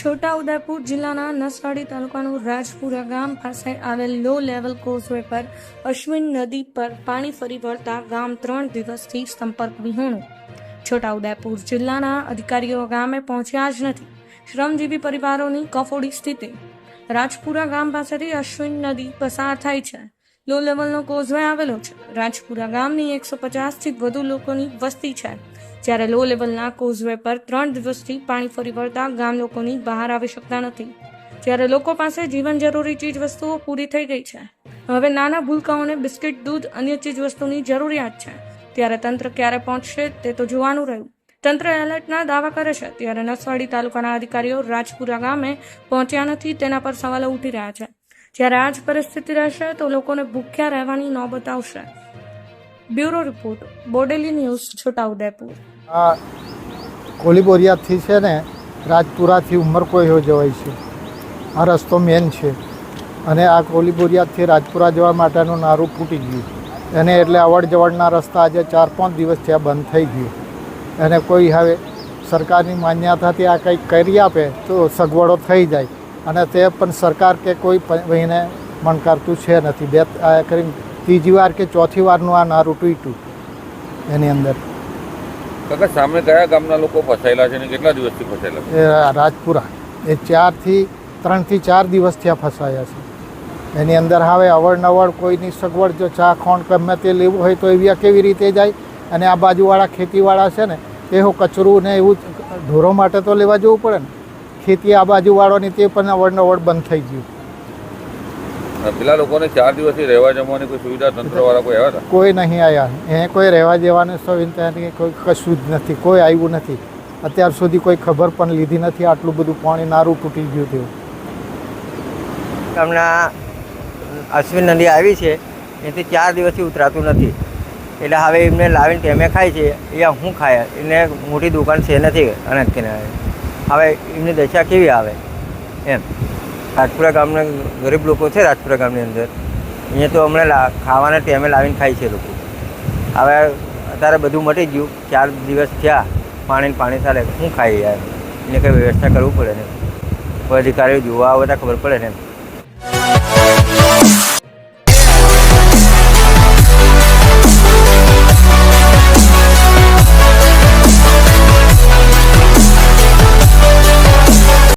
છોટાઉદેપુર જિલ્લાના નસવાડી તાલુકાનું રાજપુરા ગામ પાસે આવેલ લો લેવલ કોઝવે પર અશ્વિન નદી પર પાણી ફરી વળતા ગામ ત્રણ દિવસથી સંપર્ક વિહોણું. છોટાઉદેપુર જિલ્લાના અધિકારીઓ ગામે પહોંચ્યા જ નથી. શ્રમજીવી પરિવારોની કફોડી સ્થિતિ. રાજપુરા ગામ પાસેથી અશ્વિન નદી પસાર થાય છે. લો લેવલનો કોઝવે આવેલો છે. રાજપુરા ગામની એકસો પચાસથી વધુ લોકોની વસ્તી છે. જ્યારે લો લેવલના કોઝવે પર ત્રણ દિવસથી પાણી ફરી વળતા ગામ લોકોની બહાર આવી શકતા નથી. જ્યારે લોકો પાસે જીવન જરૂરી ચીજ વસ્તુઓ પૂરી થઈ ગઈ છે. હવે નાના ભૂલકાઓને બિસ્કિટ, દૂધ, અન્ય ચીજ વસ્તુની જરૂરિયાત છે. ત્યારે તંત્ર ક્યારે પહોંચશે તે તો જોવાનું રહ્યું. તંત્ર એલર્ટના દાવા કરે છે. ત્યારે નસવાડી તાલુકાના અધિકારીઓ રાજપુરા ગામે પહોંચ્યા નથી તેના પર સવાલો ઉઠી રહ્યા છે. જ્યારે આ જ પરિસ્થિતિ રહેશે તો લોકોને ભૂખ્યા રહેવાની નોબત આવશે. Bureau report, Bodeli news, Chhotaudepur. આ કોલીબોરિયાથી છે ને, રાજપુરાથી ઉમરકોયો જવાય છે. આ રસ્તો મેન છે. અને આ કોલીબોરિયાથી રાજપુરા જવા માટેનું નારું ફૂટી ગયું. એને એટલે અવડ જવડના રસ્તા આજે ચાર પાંચ દિવસ ત્યાં બંધ થઈ ગયું. અને કોઈ હવે સરકારની માન્યતાથી આ કંઈક કરી આપે તો સગવડો થઈ જાય. અને તે પણ સરકાર કે કોઈ એને મન છે નથી. બે, આ કરીને ત્રીજી વાર કે ચોથી વારનું આ નારું તૂટ્યું એની અંદર. કાકા સામે કયા ગામના લોકો ફસાયેલા છે ને કેટલા દિવસથી ફસાયેલા રાજપુરા. એ ચારથી ત્રણથી ચાર દિવસ ત્યાં ફસાયા છે. એની અંદર હવે અવરનવર કોઈની સગવડ જો ચા ખોંડ ગમે તે લેવું હોય તો એવી કેવી રીતે જાય? અને આ બાજુવાળા ખેતીવાળા છે ને એ હું કચરું ને એવું ઢોરો માટે તો લેવા જવું પડે ને? ખેતી આ બાજુવાળોની તે પણ અવરનવર બંધ થઈ ગયું. પેલા લોકોને ચાર દિવસથી રહેવા જમવાની કોઈ સુવિધા તંત્રવાળા કોઈ આવ્યા હતા? કોઈ નહીં આવ્યા એ કોઈ રહેવા જેવાની સુવિધા કોઈ કશું જ નથી કોઈ આવ્યું નથી. અત્યાર સુધી કોઈ ખબર પણ લીધી નથી આટલું બધું પાણી નારું તૂટી ગયું હતું. હમણાં અશ્વિન નદી આવી છે એથી ચાર દિવસથી ઉતરાતું નથી. એટલે હવે એમને લાવીને ટેમે ખાય છે એ શું ખાય? એને મોટી દુકાન છે નથી અનાજ કિનારે હવે એમની દશા કેવી આવે? એમ. રાજપુરા ગામના ગરીબ લોકો છે રાજપુરા ગામની અંદર. અહીંયા તો હમણાં લા, ખાવાના ટેમે લાવીને ખાય છે લોકો. હવે અત્યારે બધું મટી ગયું, ચાર દિવસ થયા પાણી પાણી ચાલે શું ખાઈ યાર? એને કંઈ વ્યવસ્થા કરવું પડે ને? અધિકારીઓ જોવા આવે ખબર પડે ને